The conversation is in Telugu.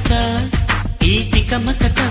పాట ఈ తికమకత